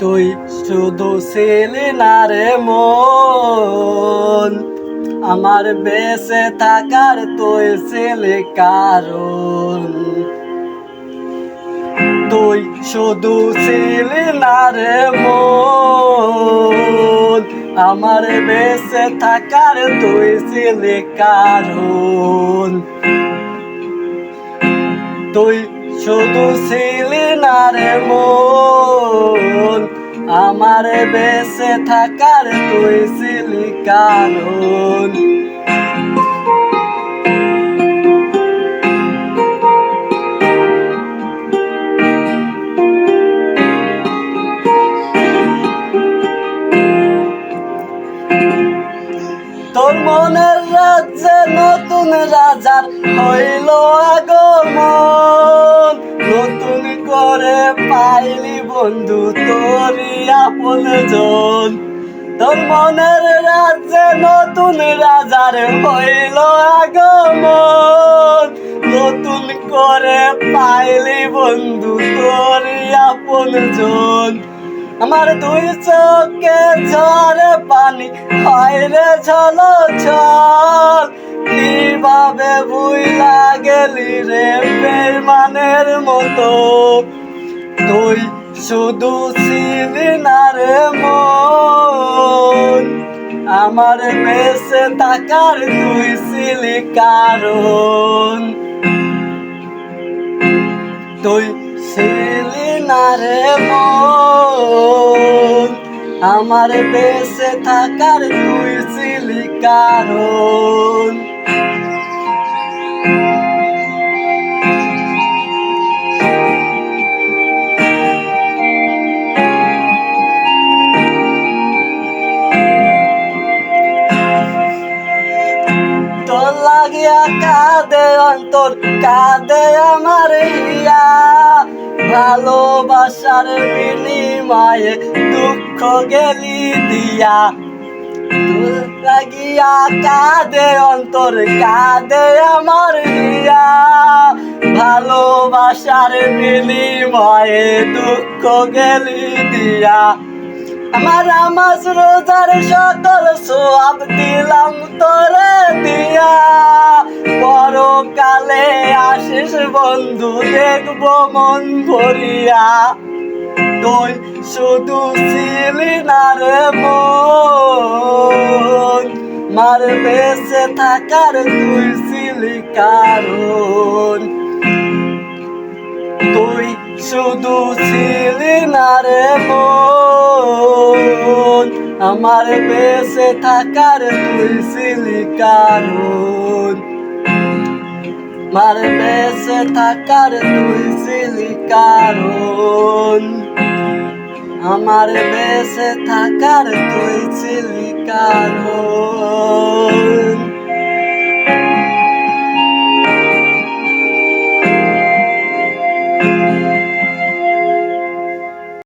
তুই শুধু ছিলি না রে মন। আমার বেঁচে থাকার তুই ছিলি কারণ। তুই শুধু ছিলি না রে মন। আমার বেঁচে থাকার তুই ছিলি কারণ। তুই শুধু ছিলি না রে মন। বেঁচে থাকার তুই ছিলি কারণ তোর মনের রাজ্যে নতুন রাজার হইল আগমন। নতুন করে পাইলি বন্ধু, তোরই আপন জন। তোর মনের রাজ্যে নতুন রাজার হইল আগমন। নতুন করে পাইলি বন্ধু, তোরই আপন জন। আমার দুই চোখে ঝরে পানি, হয় ঝলো ছল কীভাবে ভুইলা গেলি রে বেমানের মতো? তুই শুধু ছিলি না রে মন, আমার বেঁচে থাকার তুই ছিলি কারণ। তুই ছিলি না রে মন, আমার বেঁচে থাকার তুই ছিলি কারণ। লাগিয়া কাঁদে অন্তর, কাঁদে আমার হিয়া ভালোবাসার বিনিময়ে দুঃখ গেলি দিয়া। লাগিয়া কাঁদে অন্তর, কাঁদে আমার হিয়া ভালোবাসার বিনিময়ে দুঃখ গেলি দিয়া। আমার আমাজ রোজার সকল সোয়াব দিলাম তোরে। বন্ধু, দেখব মন ভরিয়া। তুই শুধু ছিলি না মার বেঁচে থাকার তুই ছিলি কারণ তুই শুধু ছিলি না আমার বেঁচে থাকার তুই ছিলি কারণ আমার বেঁচে থাকার তুই ছিলি কারণ আমার বেঁচে থাকার তুই ছিলি কারণ